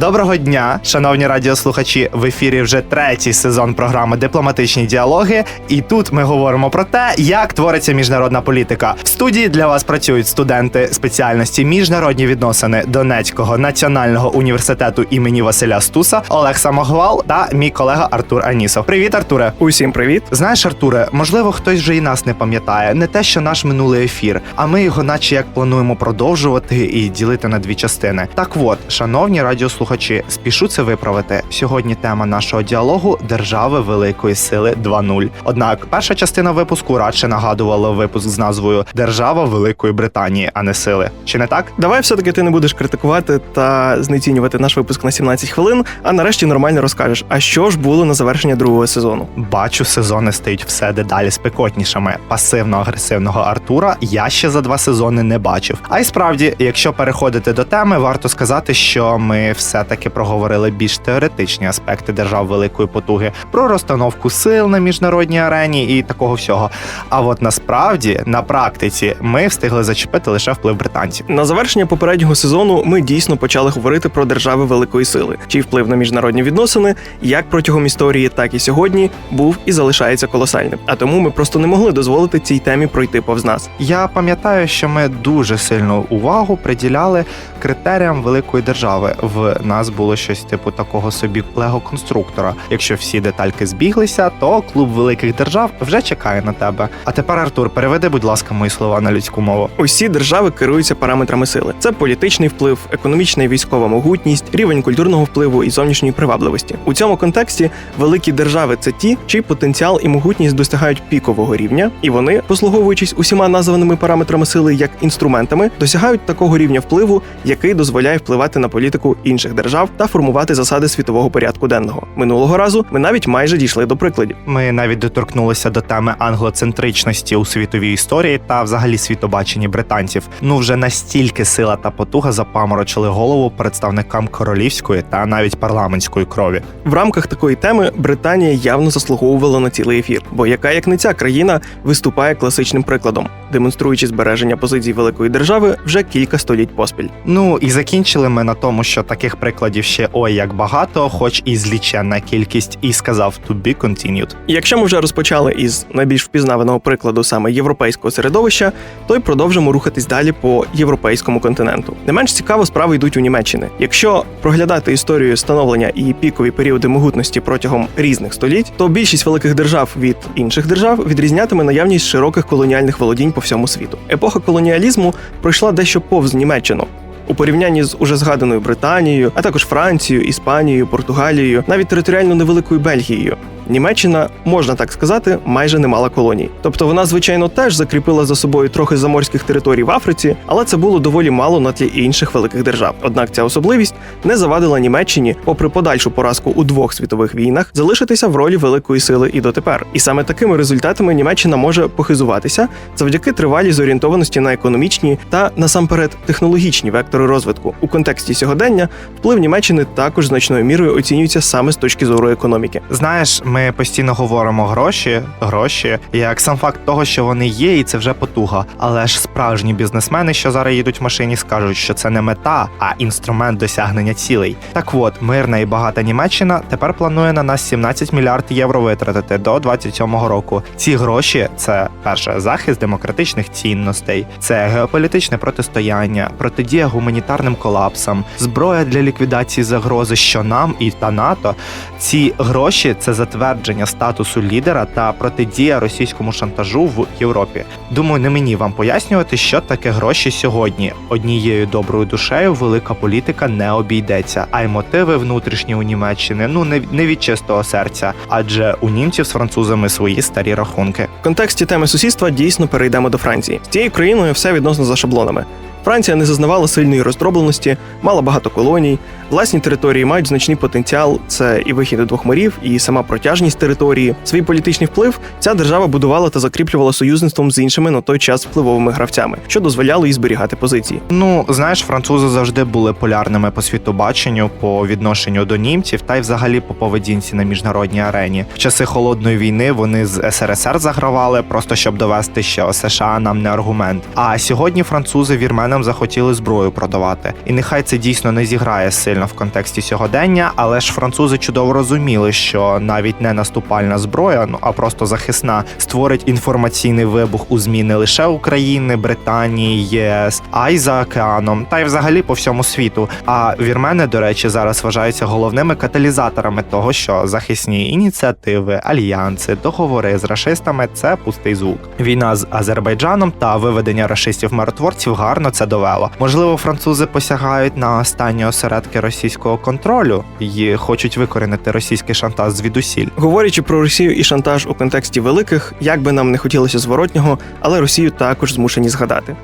Доброго дня, шановні радіослухачі. В ефірі вже третій сезон програми Дипломатичні діалоги. І тут ми говоримо про те, як твориться міжнародна політика. В студії для вас працюють студенти спеціальності міжнародні відносини Донецького національного університету імені Василя Стуса Олег Самогвал та мій колега Артур Анісов. Привіт, Артуре. Усім привіт. Знаєш, Артуре, можливо, хтось вже і нас не пам'ятає. Не те, що наш минулий ефір, а ми його, наче як плануємо продовжувати і ділити на дві частини. Так от, шановні радіослухачі, спішу це виправити. Сьогодні тема нашого діалогу держави великої сили 2.0. Однак, перша частина випуску радше нагадувала випуск з назвою Держава Великої Британії, а не сили. Чи не так? Давай все-таки ти не будеш критикувати та знецінювати наш випуск на 17 хвилин, а нарешті нормально розкажеш, а що ж було на завершення другого сезону. Бачу, сезони стають все дедалі спекотнішими. Пасивно-агресивного Артура я ще за два сезони не бачив. А й справді, якщо переходити до теми, варто сказати, що ми все-таки проговорили більш теоретичні аспекти держав великої потуги про розстановку сил на міжнародній арені і такого всього. А от насправді на практиці ми встигли зачепити лише вплив британців. На завершення попереднього сезону ми дійсно почали говорити про держави великої сили, чий вплив на міжнародні відносини, як протягом історії, так і сьогодні, був і залишається колосальним. А тому ми просто не могли дозволити цій темі пройти повз нас. Я пам'ятаю, що ми дуже сильну увагу приділяли критеріям великої держави. В нас було щось типу такого собі лего-конструктора. Якщо всі детальки збіглися, то клуб великих держав вже чекає на тебе. А тепер, Артур, переведи, будь ласка, мої слова на людську мову. Усі держави керуються параметрами сили: це політичний вплив, економічна і військова могутність, рівень культурного впливу і зовнішньої привабливості. У цьому контексті великі держави це ті, чий потенціал і могутність досягають пікового рівня, і вони, послуговуючись усіма названими параметрами сили як інструментами, досягають такого рівня впливу, який дозволяє впливати на політику інших держав та формувати засади світового порядку денного. Минулого разу ми навіть майже дійшли до прикладів. Ми навіть доторкнулися до теми англоцентричності у світовій історії та взагалі світобаченні британців. Ну вже настільки сила та потуга запаморочили голову представникам королівської та навіть парламентської крові. В рамках такої теми Британія явно заслуговувала на цілий ефір, бо яка як не ця країна виступає класичним прикладом, демонструючи збереження позицій великої держави вже кілька століть поспіль. Ну і закінчили ми на тому, що таких прикладів ще ой як багато, хоч і зліченна кількість, і сказав to be continued. Якщо ми вже розпочали із найбільш впізнаваного прикладу саме європейського середовища, то й продовжимо рухатись далі по європейському континенту. Не менш цікаво справи йдуть у Німеччини. Якщо проглядати історію становлення і пікові періоди могутності протягом різних століть, то більшість великих держав від інших держав відрізнятиме наявність широких колоніальних володінь по всьому світу. Епоха колоніалізму пройшла дещо повз Німеччину. У порівнянні з уже згаданою Британією, а також Францією, Іспанією, Португалією, навіть територіально невеликою Бельгією. Німеччина, можна так сказати, майже не мала колоній. Тобто вона, звичайно, теж закріпила за собою трохи заморських територій в Африці, але це було доволі мало на тлі інших великих держав. Однак ця особливість не завадила Німеччині, попри подальшу поразку у двох світових війнах, залишитися в ролі великої сили і дотепер. І саме такими результатами Німеччина може похизуватися завдяки тривалій зорієнтованості на економічні та насамперед технологічні вектори розвитку. У контексті сьогодення вплив Німеччини також значною мірою оцінюється саме з точки зору економіки. Знаєш, ми постійно говоримо гроші, гроші, як сам факт того, що вони є, і це вже потуга. Але ж справжні бізнесмени, що зараз їдуть в машині, скажуть, що це не мета, а інструмент досягнення цілей. Так от, мирна і багата Німеччина тепер планує на нас 17 мільярд євро витратити до 27-го року. Ці гроші це перше захист демократичних цінностей, це геополітичне протистояння, протидія гуманітарним колапсам, зброя для ліквідації загрози, що нам і та НАТО. Ці гроші це затвердження статусу лідера та протидія російському шантажу в Європі. Думаю, не мені вам пояснювати, що таке гроші сьогодні. Однією доброю душею велика політика не обійдеться, а й мотиви внутрішні у Німеччини ну не, не від чистого серця, адже у німців з французами свої старі рахунки. В контексті теми сусідства дійсно перейдемо до Франції. З цією країною все відносно за шаблонами. Франція не зазнавала сильної роздробленості, мала багато колоній, Власні території мають значний потенціал. Це і вихід до двох морів, і сама протяжність території. Свій політичний вплив ця держава будувала та закріплювала союзництвом з іншими на той час впливовими гравцями, що дозволяло їй зберігати позиції. Ну, знаєш, французи завжди були полярними по світобаченню, по відношенню до німців та й взагалі по поведінці на міжнародній арені. В часи холодної війни вони з СРСР загравали, просто щоб довести, що США нам не аргумент. А сьогодні французи вірменам захотіли зброю продавати. І нехай це дійсно не зіграє сильно в контексті сьогодення, але ж французи чудово розуміли, що навіть не наступальна зброя, ну а просто захисна створить інформаційний вибух у змі не лише України, Британії, ЄС, а й за океаном, та й взагалі по всьому світу. А вірмени, до речі, зараз вважаються головними каталізаторами того, що захисні ініціативи, альянси, договори з рашистами це пустий звук. Війна з Азербайджаном та виведення рашистів миротворців гарно це довело. Можливо, французи посягають на останні осередки російського контролю і хочуть викорінити російський шантаж звідусіль. Говорячи про Росію і шантаж у контексті великих, як би нам не хотілося зворотнього, але Росію також змушені згадати.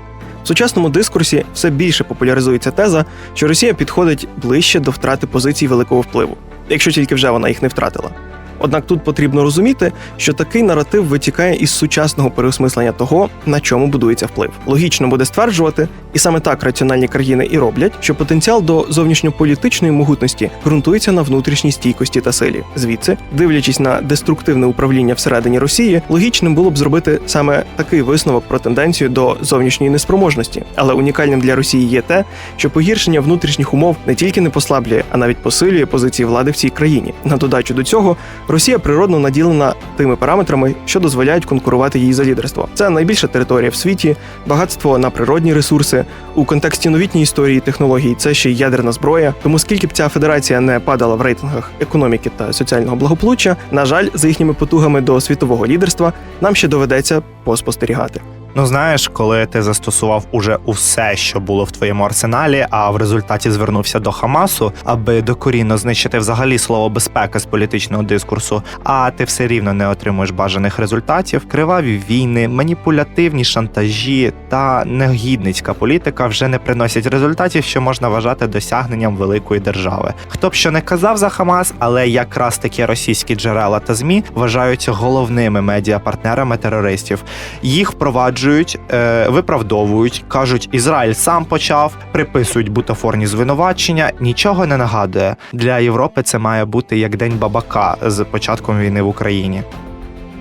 В сучасному дискурсі все більше популяризується теза, що Росія підходить ближче до втрати позицій великого впливу, якщо тільки вже вона їх не втратила. Однак тут потрібно розуміти, що такий наратив витікає із сучасного переосмислення того, на чому будується вплив. Логічно буде стверджувати, і саме так раціональні країни і роблять, що потенціал до зовнішньополітичної могутності ґрунтується на внутрішній стійкості та силі. Звідси, дивлячись на деструктивне управління всередині Росії, логічним було б зробити саме такий висновок про тенденцію до зовнішньої неспроможності. Але унікальним для Росії є те, що погіршення внутрішніх умов не тільки не послаблює, а навіть посилює позиції влади в цій країні. На додачу до цього, Росія природно наділена тими параметрами, що дозволяють конкурувати їй за лідерство. Це найбільша територія в світі, багатство на природні ресурси. У контексті новітньої історії технологій це ще й ядерна зброя. Тому скільки б ця федерація не падала в рейтингах економіки та соціального благополуччя, на жаль, за їхніми потугами до світового лідерства нам ще доведеться поспостерігати. Ну знаєш, коли ти застосував уже усе, що було в твоєму арсеналі, а в результаті звернувся до Хамасу, аби докорінно знищити взагалі слово безпека з політичного дискурсу, а ти все рівно не отримуєш бажаних результатів, криваві війни, маніпулятивні шантажі та негідницька політика вже не приносять результатів, що можна вважати досягненням великої держави. Хто б що не казав за Хамас, але якраз такі російські джерела та змі вважаються головними медіапартнерами терористів. Їх впроваджують, е, виправдовують, кажуть, Ізраїль сам почав, приписують бутафорні звинувачення. Нічого не нагадує. Для Європи це має бути як день бабака з початком війни в Україні.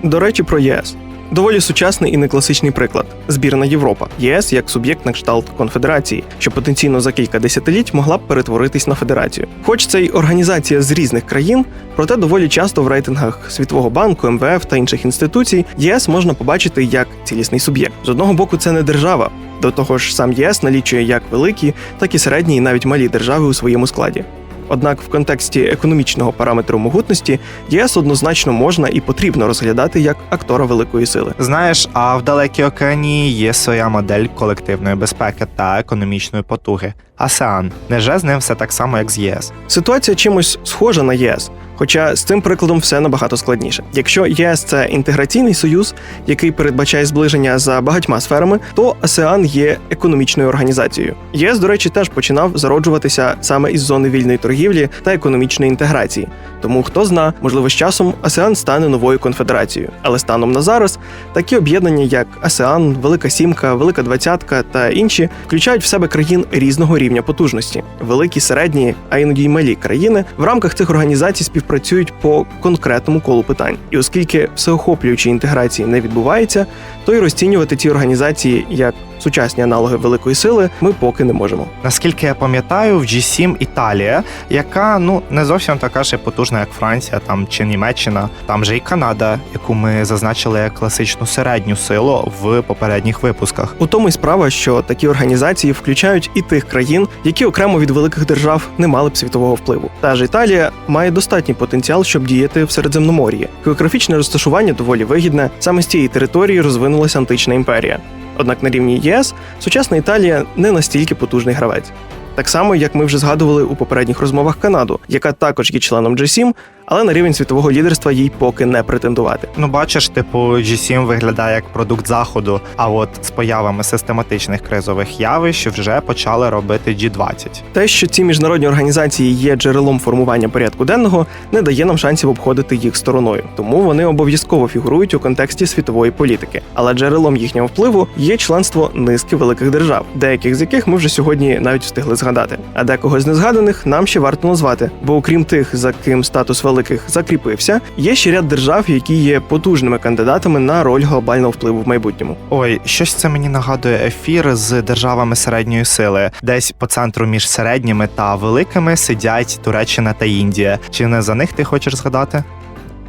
До речі, про ЄС. Доволі сучасний і некласичний приклад збірна Європа, ЄС як суб'єкт на кшталт конфедерації, що потенційно за кілька десятиліть могла б перетворитись на федерацію. Хоч це й організація з різних країн, проте доволі часто в рейтингах Світового банку, МВФ та інших інституцій ЄС можна побачити як цілісний суб'єкт. З одного боку, це не держава. До того ж, сам ЄС налічує як великі, так і середні і навіть малі держави у своєму складі. Однак в контексті економічного параметру могутності ЄС однозначно можна і потрібно розглядати як актора великої сили. Знаєш, а в далекій океані є своя модель колективної безпеки та економічної потуги. АСЕАН. Неже з ним все так само, як з ЄС. Ситуація чимось схожа на ЄС, хоча з цим прикладом все набагато складніше. Якщо ЄС це інтеграційний союз, який передбачає зближення за багатьма сферами, то АСЕАН є економічною організацією. ЄС, до речі, теж починав зароджуватися саме із зони вільної торгівлі та економічної інтеграції. Тому хто зна, можливо, з часом АСЕАН стане новою конфедерацією. Але станом на зараз такі об'єднання, як АСЕАН, Велика Сімка, Велика Двадцятка та інші, включають в себе країн різного рівня потужності. Великі, середні, а іноді й малі країни в рамках цих організацій співпрацюють по конкретному колу питань. І оскільки всеохоплюючої інтеграції не відбувається, то й розцінювати ці організації як сучасні аналоги великої сили ми поки не можемо. Наскільки я пам'ятаю, в G7 Італія, яка ну не зовсім така ж і потужна, як Франція, там чи Німеччина, там же і Канада, яку ми зазначили як класичну середню силу в попередніх випусках. У тому й справа, що такі організації включають і тих країн, які окремо від великих держав не мали б світового впливу. Та ж Італія має достатній потенціал, щоб діяти в Середземномор'ї. Географічне розташування доволі вигідне. Саме з цієї території розвинулася антична імперія. Однак на рівні ЄС сучасна Італія не настільки потужний гравець. Так само, як ми вже згадували у попередніх розмовах Канаду, яка також є членом G7, але на рівень світового лідерства їй поки не претендувати. Ну, бачиш, типу, G7 виглядає як продукт заходу. А от з появами систематичних кризових явищ вже почали робити G20. Те, що ці міжнародні організації є джерелом формування порядку денного, не дає нам шансів обходити їх стороною, тому вони обов'язково фігурують у контексті світової політики. Але джерелом їхнього впливу є членство низки великих держав, деяких з яких ми вже сьогодні навіть встигли згадати. А декого з незгаданих нам ще варто назвати, бо окрім тих, за ким статус великих закріпився, є ще ряд держав, які є потужними кандидатами на роль глобального впливу в майбутньому. Ой, щось це мені нагадує ефір з державами середньої сили. Десь по центру між середніми та великими сидять Туреччина та Індія. Чи не за них ти хочеш згадати?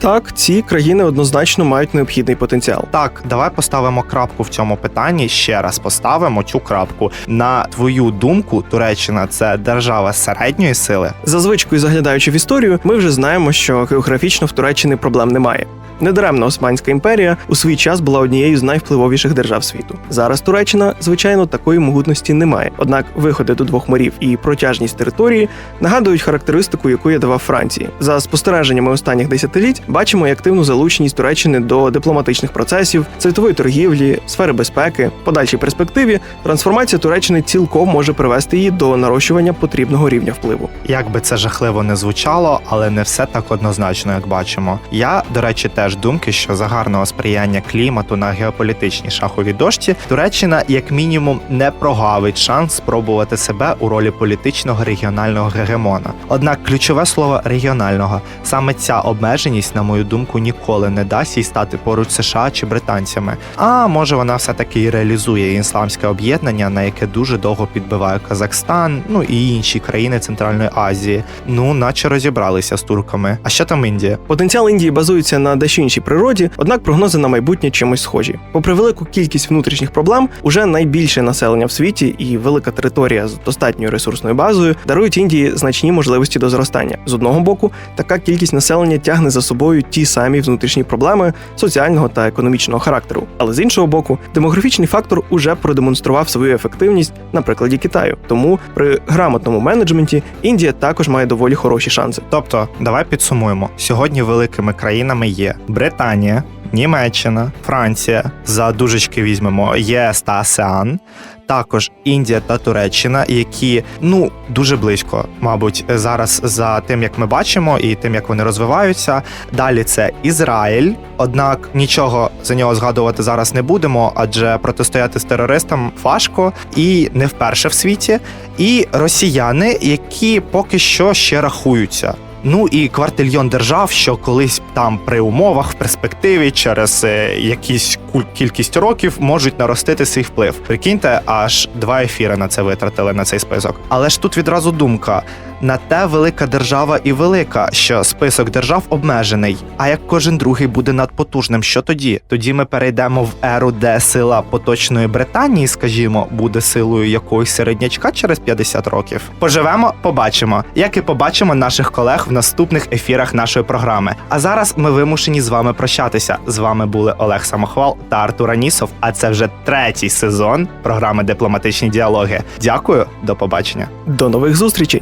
Так, ці країни однозначно мають необхідний потенціал. Так, давай поставимо крапку в цьому питанні. Ще раз поставимо цю крапку. На твою думку, Туреччина це держава середньої сили. За звичкою заглядаючи в історію, ми вже знаємо, що географічно в Туреччині проблем немає. Недаремно Османська імперія у свій час була однією з найвпливовіших держав світу. Зараз Туреччина, звичайно, такої могутності немає. Однак виходи до двох морів і протяжність території нагадують характеристику, яку я давав Франції. За спостереженнями останніх десятиліть бачимо і активну залученість Туреччини до дипломатичних процесів, світової торгівлі, сфери безпеки. Подальшій перспективі трансформація Туреччини цілком може привести її до нарощування потрібного рівня впливу. Як би це жахливо не звучало, але не все так однозначно, як бачимо. Я, до речі, теж думки, що за гарного сприяння клімату на геополітичній шаховій дошці Туреччина, як мінімум, не прогавить шанс спробувати себе у ролі політичного регіонального гегемона. Однак ключове слово регіонального саме ця обмеженість, на мою думку, ніколи не дасть їй стати поруч США чи британцями. А може вона все таки і реалізує ісламське об'єднання, на яке дуже довго підбиває Казахстан, ну і інші країни Центральної Азії. Ну, наче розібралися з турками. А що там Індія? Потенціал Індії базується на дещо іншій природі, однак прогнози на майбутнє чимось схожі. Попри велику кількість внутрішніх проблем, уже найбільше населення в світі і велика територія з достатньою ресурсною базою дарують Індії значні можливості до зростання. З одного боку, така кількість населення тягне за собою ті самі внутрішні проблеми соціального та економічного характеру. Але з іншого боку, демографічний фактор уже продемонстрував свою ефективність на прикладі Китаю. Тому при грамотному менеджменті Індія також має доволі хороші шанси. Тобто, давай підсумуємо: сьогодні великими країнами є Британія, Німеччина, Франція. За дужечки візьмемо ЄС та АСЕАН. Також Індія та Туреччина, які ну дуже близько, мабуть, зараз за тим, як ми бачимо, і тим, як вони розвиваються. Далі це Ізраїль. Однак нічого за нього згадувати зараз не будемо, адже протистояти з терористам важко і не вперше в світі. І росіяни, які поки що ще рахуються. Ну і квартильйон держав, що колись там при умовах в перспективі через е, якісь кількість років можуть наростити свій вплив. Прикиньте, аж два ефіри на це витратили на цей список. Але ж тут відразу думка: на те велика держава і велика, що список держав обмежений. А як кожен другий буде надпотужним, що тоді? Тоді ми перейдемо в еру, де сила поточної Британії, скажімо, буде силою якогось середнячка через 50 років. Поживемо, побачимо, як і побачимо наших колег в наступних ефірах нашої програми. А зараз ми вимушені з вами прощатися. З вами були Олег Самохвал та Артур Анісов. А це вже третій сезон програми Дипломатичні діалоги. Дякую, до побачення. До нових зустрічей!